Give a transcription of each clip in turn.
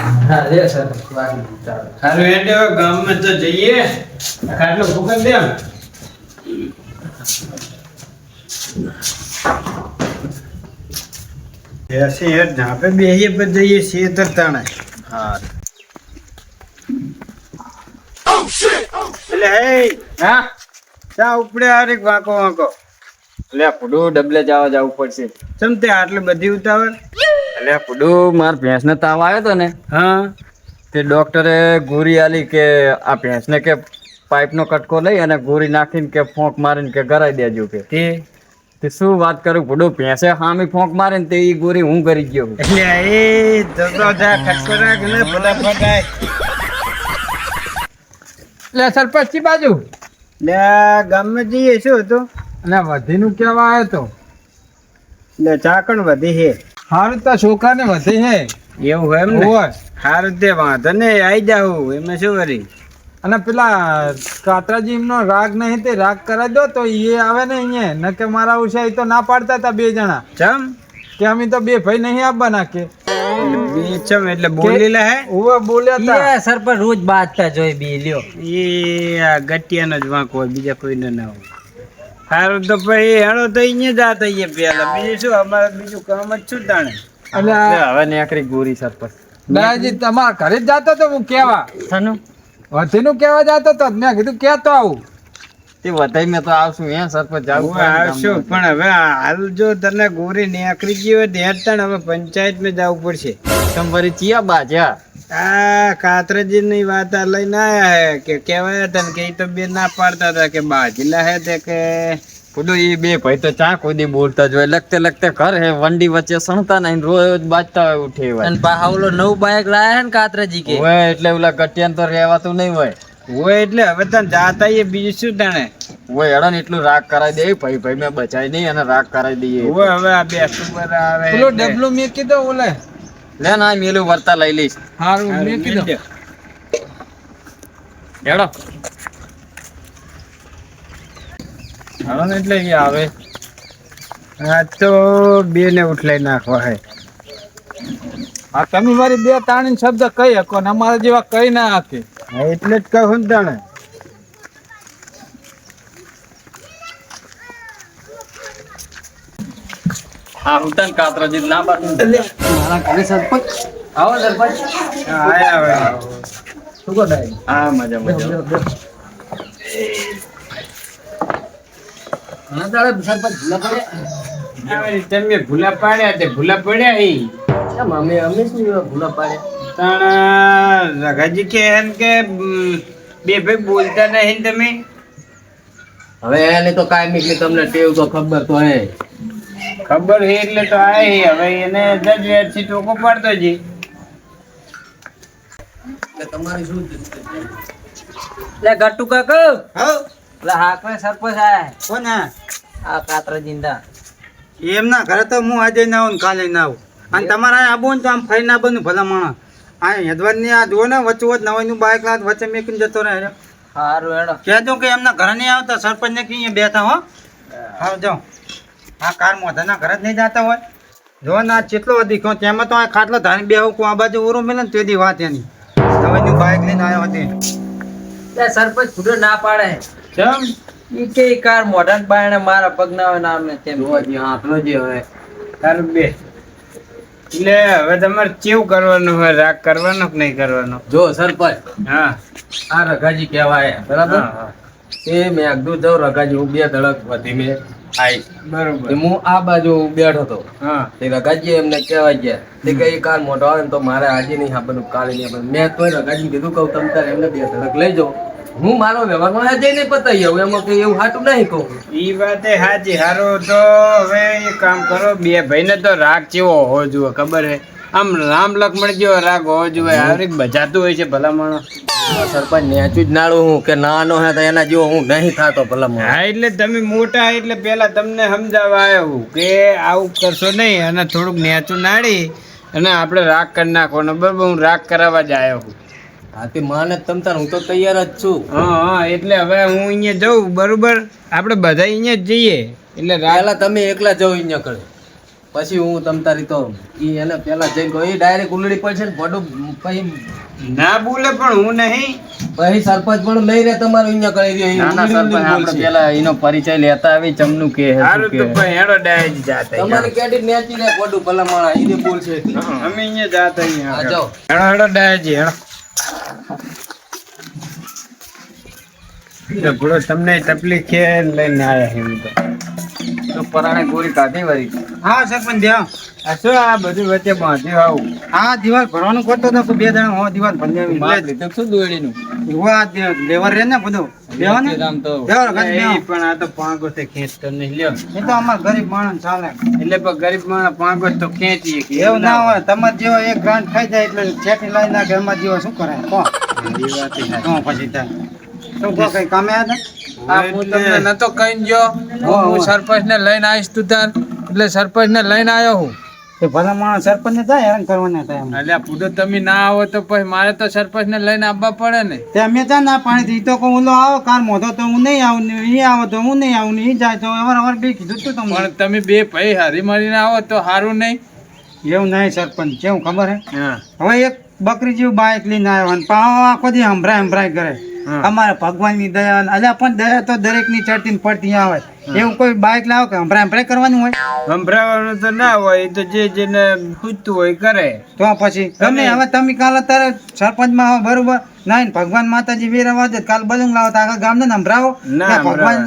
હા રે સર વાગી એટલે હવે તો જઈએ. ખાટલો ફૂકન દે આમ. બેસી હેઠ ઝાપે બેસીએ પછી જઈએ છીએ તરતાણે હા. એટલે હે હા? ચા ઉપડે હારીક વાંકો વાંકો. એટલે પુડું ડબલે જવા જવું પડશે. ચમ તે આટલી બધી ઉતાવળ? એટલે પુડુ માર ભેંસને તાવ આવ્યો તો ને? હા. તે ડોક્ટરે ગોરી આલી કે આ ભેંસને કે પાઇપનો કટકો લઈ અને ગોરી નાખીને કે ફોંક મારીને કે ગરાઈ દેજો કે. તે? તે શું વાત કરું? પુડું ભેંસે હામી ફોંક મારીને તે ઈ ગોરી હું કરી ગયો એટલે એ જતો જા ખટકો રાખ ને ફટાફટ આય. એટલે સરપંચ કી બાજુ. લે આ ગામમાં જઈએ શું હતું? અને વધીનું કેવા આવ્યો તો? લે ચાકણ વધી છે હારું તો છોકરાને વધી હે. એવું એમ ને? હારું તે વાંધો ને આઈ જાઉં. એમને શું કરી? અને પેલા કાતરાજી એમનો રાગ નહીં તે રાગ કરાવી દો તો એ આવે ને અહીંયા. ન કે મારા ઉષા એ તો ના પાડતા હતા બે જણા. ચમ? કે અમે તો બે ભાઈ નહીં આપવાના કે. ચમ? એટલે બોલેલા હે. ઉવા બોલ્યા સર પર રોજ બાજતા જોઈ બી લ્યો. એ ગટિયાનો જ વાંક હોય બીજા કોઈને ના હોય. હારું તો પછી હેડો તો અહીંયા જાત આઈએ પેલા. બીજું શું અમારે બીજું કામ જ શું તાણે? એટલે હવે નેકરી ગોરી સરપંચ દાદાજી તમારા ઘરે જ જાતો તો હું કેવા? સાનું વધીનું કેવા જાતો તો? મેં કીધું કેતો આવું. તે વધાઈ મેં તો આવશું હે સરપંચ જાવું હું આવશું પણ હવે હાલ જો તને ગોરી નેકરી ગઈ હોય તો હવે પંચાયત મેં જવું પડશે. સંભરી ચિયા બાજ્યા આ કાતરજીની વાત આ લઈને આવ્યા હે કે કેવાય હતા ને કે ઈ તો બે ના પાડતા હતા કે બાજીલા હે તે કે પુડું એ બે ભાઈ તો ચા કોદી બોલતા જ હોય. લગતે લગતે ઘર હે વંડી વચ્ચે સણતા નહીં રોજ બાજતા હોય ઉઠે હોય પાહવલો નવું બાઈક લાયા હે ને કાતરજી કે? હોય એટલે ઓલા ગટિયાન તો રહેવાતું નહીં હોય. હોય એટલે હવે તને જાતા એ બીજું શું તને હોય હેડો ને એટલું રાગ કરાવી દે. ભાઈ ભાઈ મેં બચાય નહીં અને રાગ કરાવી દઈએ. હોય હવે આ બે સુબર આવે પેલો ડબલું મેં કીધો ઓલે. લે ના મેલું વર્તા લઈ લઈશ. હારું મેં કીધું. હેડો. હાલો ને એટલે એ આવે. આ તો બે ને ઉઠલાઈ નાખવા હે. હા તમે મારી બે તાણી શબ્દ કહી શકો ને અમારા જેવા કઈ ના આપે હા, એટલે જ કહું ને તાણે હા હું તને કાતરાજી ના પાડું. મારા ઘરે સરપંચ? આવો સરપંચ. આયા આવે શું કહો હા મજા મજા ઘણા દાડે સરપંચ ભૂલા પડ્યા. તમે ભૂલા પાડ્યા તે ભૂલા પડ્યા ઈ. કેમ અમે અમે શું ભૂલા પાડ્યા? તાણ રઘાજી કે એમ કે બે ભાઈ બોલતા નહીં તમે. હવે એને તો કાયમી કે તમને ટેવ તો ખબર તો હે ખબર છે એટલે તો આય હવે એને જજ વેરથી ટોકો પાડતો જી તમારી શું લે ગટ્ટુ કાકો. હો લે હાકવે સરપંચ આયા કોણ આ? કાતરાજી ના એમના ઘરે તો હું આજે ના આવું કાલે ના આવું. અને તમારે આવું ને તો આમ ફરી ના બનું ભલા માણસ. આ યદવાદની આ જુઓ ને વચ્ચે વચ્ચે નવાઈનું બાઇક લાદ વચ્ચે મેકીને જતો રહે. હારું એડો કહેજો કે એમના ઘરે નહીં આવતા સરપંચ ને કહીએ બેઠા હો. હા. જાઓ. આ કાર મોઢાના ઘરે જ નહીં જતા હોય? જો ના ચેટલો વધી ગયો તેમાં તો આ ખાટલો ધાન બે હું આ બાજુ ઉરો મેલે ને તેદી વાત એની. તમે બાઇક લઈને આવ્યો હતી સરપંચ ફૂટો ના પાડે. ચમ ઈ કે કાર મોઢા બાયણે મારા પગના હોય નામ ને તેમ. હાથનો જે હોય. તારું બે. એટલે હવે તમારે કેવું કરવાનું હોય? રાગ કરવાનો કે નહીં કરવાનો? જો સરપંચ. હા. આ રઘાજી કહેવાય. બરાબર. એ મેં આગળ જાઉં હું બે ધડક વધી મેં આવી બરોબર. હું આ બાજુ બેઠો હતો. હા. તે રઘાજી એમને કહેવા ગયા તે કઈ કાર મોટો આવે ને તો મારે આજે નહીં આપવાનું કાલે નહીં આપવાનું મેં તો રઘાજી કીધું કહું તમે તારે એમને બે ધડક લઈ જાઓ હું મારો વ્યવહારમાં આજે નહીં પતાવી આવું એમાં કઈ એવું હાટું નહીં કહું. ઈ વાતે હાજી હારો તો હવે એ કામ કરો બે ભાઈને તો રાગ ચેવો હોવો જોઈએ ખબર હે? આમ રામ લક્ષ્મણ જેવો રાગ હોવો જોઈએ. હારી બજાતું હોય છે ભલા માણસ. સરપંચ નેચું જ નાડું હું કે નાનો હે તો એના જેવો હું નહીં થાતો ભલા હા એટલે તમે મોટા એટલે પેલા તમને સમજાવવા આવ્યો હું કે આવું કરશો નહીં અને થોડુંક નેચું નાડી અને આપણે રાગ કરી નાખવાનો. બરાબર હું રાગ કરાવવા જ આવ્યો હું હાથી માને તમ તાર હું તો તૈયાર જ છું. હા હા એટલે હવે હું અહીંયા જઉં બરાબર? આપણે બધા અહીંયા જ જઈએ. એટલે રાગ તમે એકલા જાઓ અહીંયા કરે પછી હું તમ તારી તો ઈ એને પેલા જઈને કહું, ઈ ડાયરેક્ટ ઉલડી પડશે ને ભડું પછી ના બોલે પણ હું નહીં પછી સરપંચ પણ લઈ રહે તમારું અહીંયા કરી દે નાના સરપંચ આપણે પેલા એનો પરિચય લેતા આવી ચમનું કે હે, સારું તો. ભાઈ હેડો ડાયજ જાતા તમારે કેડી નેચી રે ભડું ભલા માણા ઈને બોલશે. અમે અહીંયા જાતા આ અહીંયા જાઓ. હેડો હેડો ડાયજ હેડો ભૂડો તમને તકલીફ છે લઈને આયા છે હું તો તો પરાણે ગોળી કાઢી વળી. હા સરપંચ આ શું આ બધું વચ્ચે બાંધી આવું? આ દિવાલ ભરવાનું કરતો તો બે જણા હો દિવાલ ભરી માપ લીધું શું દોયડીનું? લેવર રે ને બધું. દેવા ને. આમ તો પણ આ તો પાંગો તે ખેંચતો નહીં. લ્યો. એ તો અમાર ગરીબ માણસ ચાલે. એટલે પણ ગરીબ માણસ પાંગો તો ખેંચીએ એવું ના હોય. તમાર જેવો એક ગ્રાન્ટ ખાઈ જાય એટલે છેટી લાઈ નાખે અમાર જેવો શું કરાય? કો તો પછી શું કઈ કામે આવ્યા આ હું તમને નતો કહીને ગયો. હા. સરપંચ ને લઈને આવીશ તું તાર. એટલે સરપંચ ને લઈને આવ્યો હું. તે ભલા માણસ સરપંચ ને જાય હેરાન કરવાના થાય. એટલે તમે ના આવો તો પછી મારે તો સરપંચ ને લઈને આવવા પડે ને. તે અમે ત્યાં ના પાણી થી તો કહું ઓલો આવો કાર મોઢો તો હું નહીં આવું ને ઈ આવો તો હું નહીં આવું ને જાય તો અવાર અવાર બે કીધું તું તમને. પણ તમે બે ભાઈ હારી મળીને આવો તો સારું નહીં. એવું નહીં સરપંચ કેવું ખબર હે? હવે એક બકરી જેવું બાઈક લઈને આવ્યો અને પાછો આખો દી હંભરાય હંભરાય કરે અમારે ભગવાનની દયા અલ્યા પણ દયા તો દરેકની ચડતી પડતી આવે એવું કોઈ બાઇક લાવો કે હંભરા હંભરા કરવાનું હોય? હંભરાવાનું તો ના હોય તો જે જેને પૂછતું હોય કરે. તો પછી તમે હવે તમે કાલ અત્યારે સરપંચમાં આવો બરોબર? ના ભગવાન માતાજી વીર દે કાલ બલુંગ લાવો તો આખા ગામને કે ભગવાન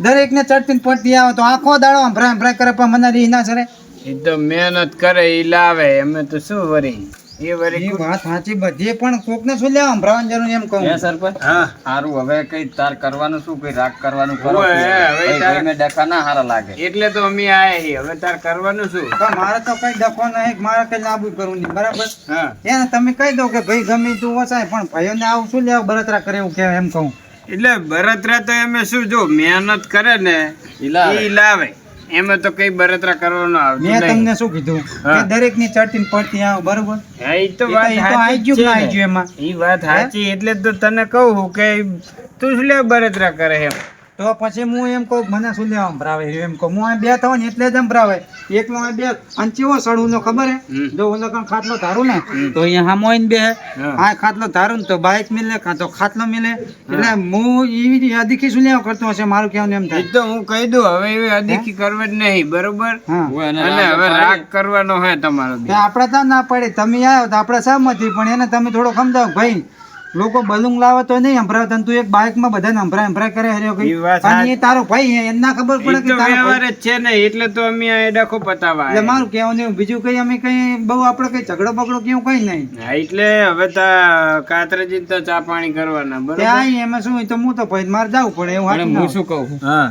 દરેક ને ચડતી પડતી આવે તો આખો દાડો હંભરા હંભરા કરે પણ મને રીહ ના સરે એ તો મહેનત કરે એ લાવે અમે તો શું વરી? એ વરી વાત સાચી બધી પણ કોક ને શું લેવા? સંભળાવવાની જરૂર એમ કહું. હે સરપંચ? હા. સારું હવે કઈ તાર કરવાનું શું? કઈ રાગ કરવાનું કરો? હવે તારે- ભાઈને ડખા ના હારા લાગે. એટલે તો અમે આયા હવે તાર કરવાનું શું? મારે તો કઈ ડખો નહીં મારે કઈ લાંબુ કરવું નહીં બરાબર? હા. એને તમે કહી દો કે ભાઈ ગમે તું વસાય પણ ભાઈઓને આવું શું લેવા? બળતરા કરે એવું કે એમ કહું. એટલે બળતરા તો એમ શું? જો મહેનત કરે ને ઈ લાવે. એમાં તો કઈ બળતરા કરવાનો આવતું મેં તમને શું કીધું? કે દરેકની ચડતી ને પડતી આવો બરોબર? એ તો- વાત સાચી ગયું ના? ગયું એમાં? એ વાત સાચી એટલે તો તને કહું કે તું શું લે બળતરા કરે એમ? તો પછી હું એમ કહું મને શું લેવા ભરાવે? એમ કહું. હું અહીં બે થવા ને એટલે જ સંભળાવે એકલો અહીં બે. અને ચેવો સડવું નો ખબર હે? જો હું કાં ખાટલો ધારું ને તો અહીંયા હામો આવીને બે આ ખાટલો ધારું ને તો બાઇક મિલે કાં તો ખાટલો મિલે. એટલે હું. એવી અદીખી શું લેવા કરતો હશે? મારું કહેવાનું એમ થાય. તો હું કહી દઉં હવે એવી અદીકી કરવા જ નહીં બરોબર? અને અને હવે રાગ કરવાનો હે તમારો આપણે તો ના પડે. તમે આવ્યો તો આપણે સહમતી પણ એને તમે થોડો સમજાવો ભાઈ લોકો બલૂન લાવે તો નહીં સંભળાવતા તું એક બાઇકમાં બધાને સંભળાય. સંભળાય કરે હર્યો કઈ. અને એ તારો ભાઈ હે, એને ના ખબર પડે કે તારો વ્યવહાર જ છે ને. એટલે તો અમે આ ડખો પતાવા એટલે મારું કહેવાનું નહીં બીજું કઈ અમે કઈ બહુ આપણે કઈ ઝઘડો બગડો કેવું કઈ નહીં. એટલે હવે તો કાતરજી તો ચા પાણી કરવાના બરાબર? ત્યાં એમાં શું હોય તો હું તો ભાઈ મારે જવું પડે. એવું હું શું કહું? હા.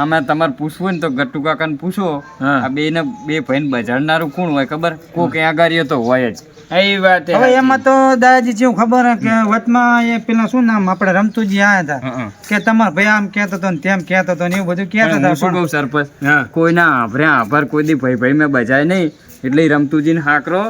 આમાં તમારે પૂછવું ને તો ગટ્ટુ કાકાને પૂછો. આ બે ને બે ભાઈ બજાડનારું કોણ હોય ખબર? કોક ત્યાં ગાડીઓ તો હોય જ. એ વાત હવે એમાં તો દાદાજી જેવું ખબર હે કે વચમાં એ પેલા શું નામ આપણે રમતુજી આયા હતા. કે તમારા ભાઈ આમ કહેતો હતો ને તેમ કહેતો હતો ને એવું બધું કહેતો હતો શું કહું સરપંચ? કોઈના આભરે આભાર કોઈ દી ભાઈ ભાઈ મેં બજાય નહીં. એટલે રમતુજીને હાકરો.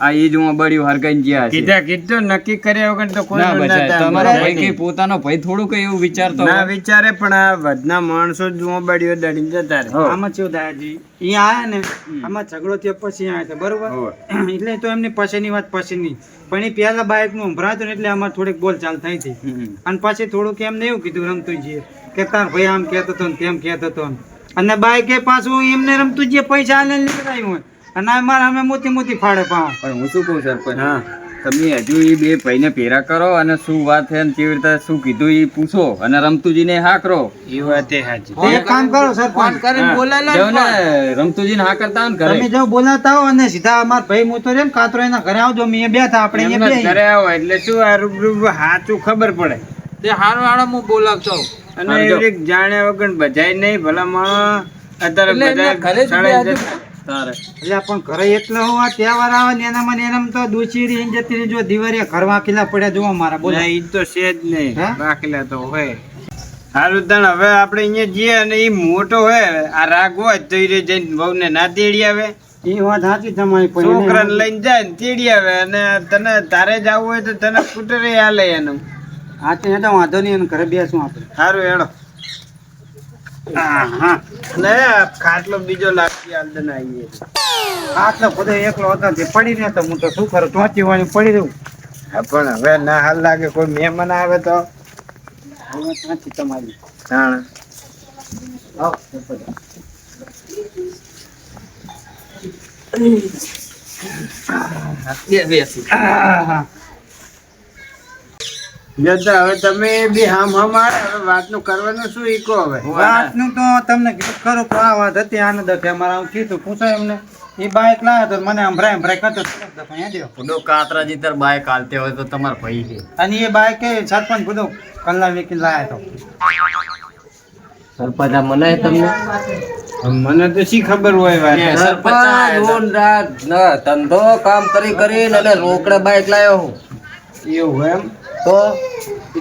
આ જ હું બળ્યું હરગાઈ ગયા છે. કીધા કીધું નક્કી કર્યા વગર તો કોઈ ના તમારો ભાઈ કે પોતાનો ભાઈ થોડું કઈ એવું વિચારતો ના વિચારે પણ આ વધના માણસો જ મોબાઈલ દડીને જતા રહે. આમાં કેવું દાદાજી? અહીંયા આયા ને આમાં ઝઘડો થયો પછી આયા હતા બરોબર? એટલે તો એમની પછીની વાત પછીની. પણ એ પહેલા બાઇકનું ઉભરાતું ને એટલે અમારે થોડીક બોલ ચાલ થઈ હતી. અને પછી થોડુંક એમને એવું કીધું રમતુજીએ કે તાર ભાઈ આમ કહેતો હતો ને તેમ કહેતો હતો અને બાઈકે પાછું એમને જે પૈસા લઈને નીકળાયું હોય. અને આ મારા અમે મોટી મોટી ફાડે પા. પણ હું શું કહું સરપંચ? હા. તમે હજુ એ બે ભાઈને ભેરા કરો અને શું વાત છે અને કેવી રીતે શું કીધું એ પૂછો અને રમતુજીને હાકરો. એ વાત એ સાચી એક કામ કરો સરપંચ? જો ને રમતુજીને હા કરતા હોય ને ઘરે. તમે જો બોલાતા હો અને સીધા અમાર ભાઈ મોતો રે ને કાતરો એના ઘરે આવજો મેં બે હતા આપણે એ અહીંયા બે ઘરે આવો એટલે શું આ રૂબરૂ હાચું ખબર પડે. તે હારું હારો હું બોલાવતો અને એક જાણ્યા વગર બજાય નહીં ભલા માણસ અત્યારે બજાય ઘરે. તારે. એટલે પણ ઘરે એટલો હોવા તહેવાર આવે ને એનામાં ને એનામાં તો દૂચી રહી જતી રહી જો દિવાળી ઘર વાંકીલા પડ્યા જોવા મારા બોલે. એ ઈ તો છે જ નહીં હે? બાકીલા તો હોય. સારું તણ હવે આપણે અહીંયા જઈએ અને એ મોટો હોય. આ રાગ હોય તો એ જઈને વહુને ના તેડી આવે. એ વાત સાચી તમારી પણ એને- છોકરાને લઈને જાય ને તેડી આવે અને તને તારે જવું હોય તો તને સ્કૂટરે હાલે એનું. હા તો હેડો વાંધો નહીં એને ઘરે બેસું આપણે. સારું આહા. ને ખાટલો બીજો લાગી આલદન આવીએ આટલો બધો એકલો હતો તે પડી ને તો હું તો શું કરું ચોથી વાળી પડી રહું. હા પણ હવે ના હાલ લાગે કોઈ મહેમાન આવે તો. હવે ત્યાંથી તમારી. આહા. જતા હવે તમે બી હામ હામ વાતનું કરવાનું શું ઈકો હવે? વાતનું તો તમને ખરું આ વાત હતી આનંદ હતી. અમારે આવું કીધું પૂછાય એમને. એ બાઈક લાવ્યો તો મને સંભળાય સંભળાય કરતો અહીંયા કાતરાજી તાર બાય કાલતે હોય તો તમાર ભાઈ છે. અને એ બાઈક એ સરપંચ બધો કલ્લા વેકીને લાવ્યો હતો સરપંચ આ તમને? મને તો શી ખબર હોય વાત? સરપંચ ધંધો કામ કરી કરીને અને રોકડે બાઈક લાવ્યો હું. એવું એમ? તો?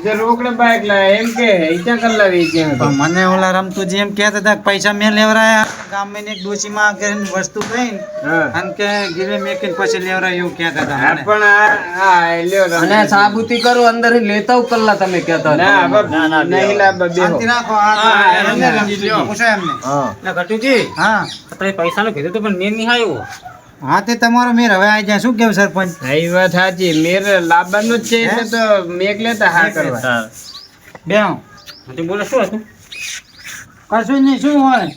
તો રોકડે બાઈક લાવે એમ કે ઈચા કલ્લા વેચી પણ મને ઓલા રમતું જેમ કહેતા હતા કે પૈસા મેં લેવરાયા ગામમાં એક ડોશીમાં કરીને વસ્તુ કઈ હા. અને કે ગીરે મેકીને પછી લેવરાય એવું કહેતા હતા હા, પણ આ આ લ્યો અને સાબુતી કરું અંદર લેતા કલ્લા તમે કહેતા ના ના, ના, નહીં લાવવા બેહો. શાંતિ રાખો આ લ્યો. પૂછાય એમને. હા. ઘટુજી હા. આપણે પૈસાનું કીધું તો પણ મેં નહીં આવ્યો. હા તે તમારો મેર. હવે આવી જાય શું કેવું સરપંચ? હા, એ વાત સાચી. મેર લાવવાનું જ છે એટલે તો મેક લેતા હા કરવા. બે બોલે શું હતું? કશું નહીં શું હોય?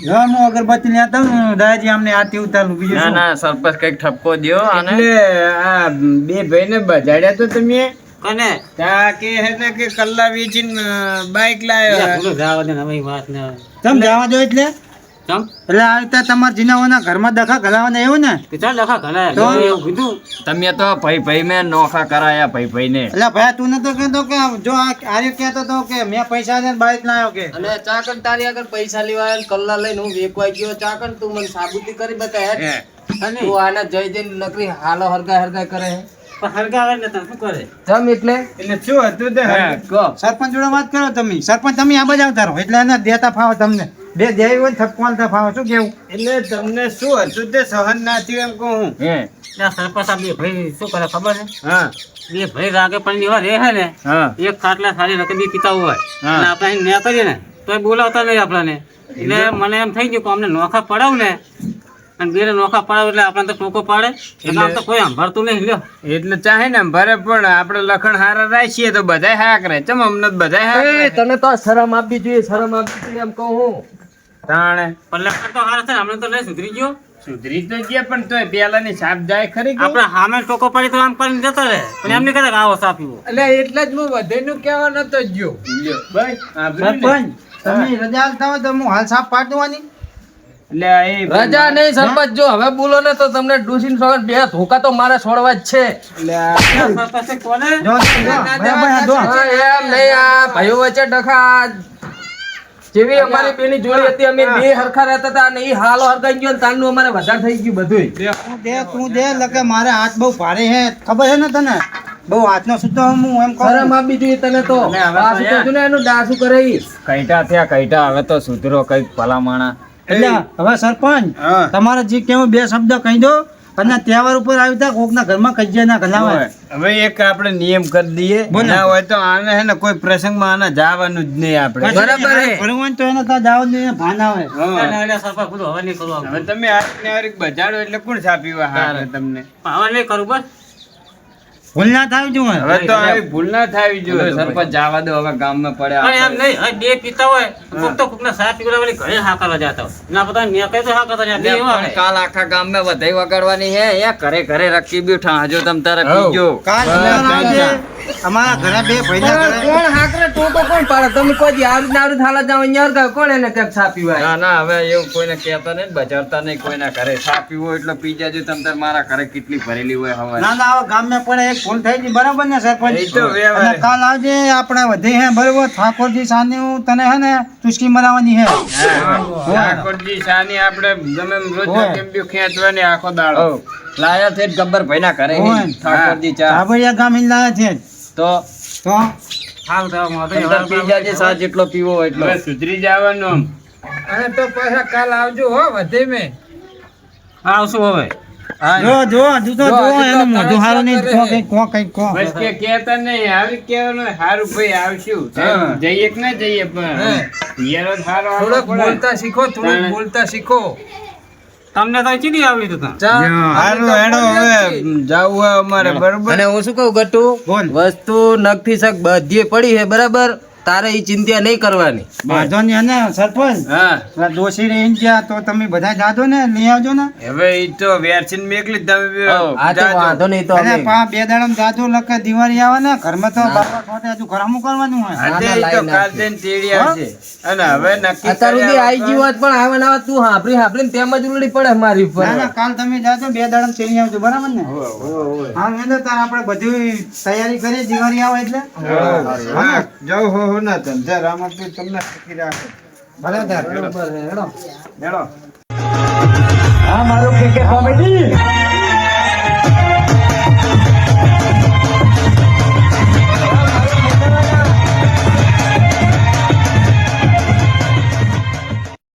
જો અગરબત્તી દાદાજી અમને આરતી ઉતારું બીજું ના ના સરપંચ કંઈક ઠપકો દ્યો અને આ બે ભાઈને બજાડ્યા તો તમે? કને? તા કે હે ને કે કલ્લા વેચીને બાઈક લાવ્યો જવા દે નવી વાત ને. તમે જવા દો એટલે? એટલે આ રીતે તમારા જીનાઓના ઘરમાં દખા ઘલાવાના એવું ને? એવું કીધું. તમે તો ભાઈ ભાઈ મેં નોખા કરાયા ભાઈ ભાઈ ને એટલે ભાઈ તું નતો કહેતો કે જો આ આર્ય કહેતો તો કે મેં પૈસા બાઈક લાવ્યો કે. અને ચાકણ તારી આગળ પૈસા લેવા કલ્લા લઈને હું વેકવાઈ ગયો. ચાકણ તું મને સાબુતી કરી બતા હે. અને? તું આના જય જઈને નકરી હાલો હરગા હરગા કરે હે. પણ ને તને શું કરે? જમ એટલે? એટલે શું હતું તે સરપંચ જોડે વાત કરો તમે. સરપંચ તમે આ બાજુ આવતા રહો. એટલે એના દેતા ફાવો તમને. બે દેવી હોય ને થપકોલતા શું કેવું? એટલે તમને શું હતું તે સહન ના થયું એમ કહું હું? હે. ત્યાં સરપંચ બે ભાઈ શું કરે ખબર છે? હા. બે ભાઈ રાગે પણ એવા રહે છે ને હા. એક ખાટલા સારી રકમ બી પીતા હોય. હા. અને આપણે અહીં ન્યા કરીએ ને તો એ બોલાવતા નહીં આપણને. એટલે મને એમ થઈ ગયું કે અમને નોખા પડાવ ને અને બે નોખા પડાવ એટલે આપણને તો ટોકો પાડે. એટલે આમ તો કોઈ સાંભળતું નહીં લ્યો. એટલે ચાહે ને ભરે પણ આપણે લખણ હારા રાખીએ તો બધાય હા કરે ચમ અમને બધાય હા એ તને તો શરમ આપવી જોઈએ શરમ આપવી જોઈએ એમ કહું હું. તાણે. પલ્લકર તો હાર છે ને, હમણાં તો લઈ સુધરી ગયો. સુધરી તો ગયા પણ તોય પેલાની સાપ જાય ખરી આપણે હામે ટોકો પડી તો આમ કરીને જતો રહે. પણ એમને નહીં કરે કે આવો સાપીવો એટલે એટલે જ હું વધેનું કહેવા નતો જ ગયો ભાઈ સરપંચ. તમે રજા આલતા હોય તો હું હાલ સાપ પાડવાની. એટલે એ રજા નહીં સરપંચ જો હવે બોલો ને તો તમને ડુસીન સોગન બે ધોકા તો મારે છોડવા જ છે. એટલે કોને? જો જો, બરાબર આ જો. હા, એમ નહીં આ ભાઈઓ વચ્ચે ડખા જેવી અમારી બેની જોડી હતી અમે બે હરખા રહેતા હતા અને એ હાલો હરખાઈ ગયો ને તારનું અમારે વધારે થઈ ગયું બધું દે તું દે લગે મારે હાથ બહુ ભારે હે ખબર હે ને તને? બહુ હાથનો સુધો હું એમ કહું. શરમ આપવી જોઈએ તને તો. ને એનું ડાસું કરે. કઈટા થયા કઈટા હવે તો સુધરો કંઈક ભલામાણા એટલે હવે સરપંચ તમારે જે કેવું બે શબ્દ કહી દો. અને તહેવાર ઉપર આવી તા કોકના ઘરમાં કજિયા ના ગલાવાય હવે એક આપણે નિયમ કરી દઈએ. ના. હોય તો આને હે ને કોઈ પ્રસંગમાં આને જવાનું જ નહીં આપણે. બરાબર હે. તો એને ત્યાં જાવ નહીં ભાન આવે. હવે કરવું તમે આને હારીક બજાડો એટલે કોણ છાપી હોય હારે તમને? હવે નહીં કરું બસ. ભૂલ ના થાય જો હવે તો આવી ભૂલ ના થાવી જોઈએ સરપંચ જવા દો હવે ગામમાં પણ એમ નહીં હવે બે પિતા હોય કોક તો કોકના સાહેબ પીવડાવવાની ઘરે હાકાવા જતા હોય. ના પતા ને કઈ તો હાકાતા જાય બે પણ હોય. કાલ આખા ગામમાં વધાઈ વગાડવાની હે એ ઘરે ઘરે રખી બેઠા આજો તમ તારે. પીજો કાલ. અમારા ઘરે બે ભાઈના ઘરે કોણ હાકરે? ટોટો કોણ પાડે? તમે કોઈ દી આવડી થાલા જાવ અહીંયા કોણ એને ક્યાંક છાપી હોય? ના ના હવે એવું કોઈને કહેતા નહીં બજારતા નહીં કોઈના ઘરે છાપી પીવો એટલે પી જાજો તમ તાર મારા ઘરે કેટલી ભરેલી હોય હવે ના ના હવે ગામમાં પણ એક ભૂલ થઈ ગઈ. બરાબર ને સરપંચ. અને કાલ આવજે આપણે વધે હે બરોબર? ઠાકોરજી સાની હું તને હે ને ચુસ્કી મરાવવાની હે. ઠાકોરજી સાની આપણે ગમે રોજ હોય. કેમ બી ખેંચવાની આખો દાડો. લાયા છે ગબ્બર ભાઈના ઘરે હોય. ઠાકોરજી ચા. ધાબળિયા ગામ ઈ લાયા છે તો? તો? હાલ તો જાજે ચા જેટલો પીવો હોય એટલો. હવે સુધરી જવાનું તો હા કાલ આવજો હો વધે મે. આવશું તો જો, જો હજુ તો એનું મોઢું સારું નહીં કો છે. કો કંઈક કો બસ કે કહેતા નહીં હારું કહેવાનું હારું ભાઈ આવશું. જઈએ કે ના જઈએ પણ યારો સારો થોડોક બોલતા શીખો થોડુંક તાણે. બોલતા શીખો. તમને તો ચીની આવડી તું. હારું હેડો હવે જાવું અમારે બરોબર. અને હું શું કહું ગટુ? વસ્તુ નખથી શક બધી પડી છે બરાબર? તારે એ ચિંતા નહીં કરવાની. વાંધો નહીં અને સરપંચ હા. ડોશી રહી ગયા તો તમે બધા જાજો ને લઈ આવજો ને. હવે એ તો વેરસીન મેકલી તમે આ તો વાંધો નહીં તો અને પા બે દાડા જાજો લખે દિવાળી આવે ને ઘરમાં તો બાપા ખોટે હજુ ઘરામું કરવાનું હોય. હા, એ તો લાઈ કાલ નાખી. જઈને તેડી આવશે અને હવે નક્કી અત્યાર સુધી આઈ ગયું હોત પણ આવે ના તું હાંભળી હાંભળીને તેમ જ ઉલડી પડે મારી ઉપર. ના ના કાલ તમે જાજો બે દાડા તેડી આવજો બરાબર ને? હા મેં તાર આપણે બધી તૈયારી કરી દિવાળી આવે એટલે? હા જાઓ હો હો. ના ધંધા રામાપીર તમને સુખી રાખે. ભલે છે, હેડો. હેડો. હા કે કે કોમેડી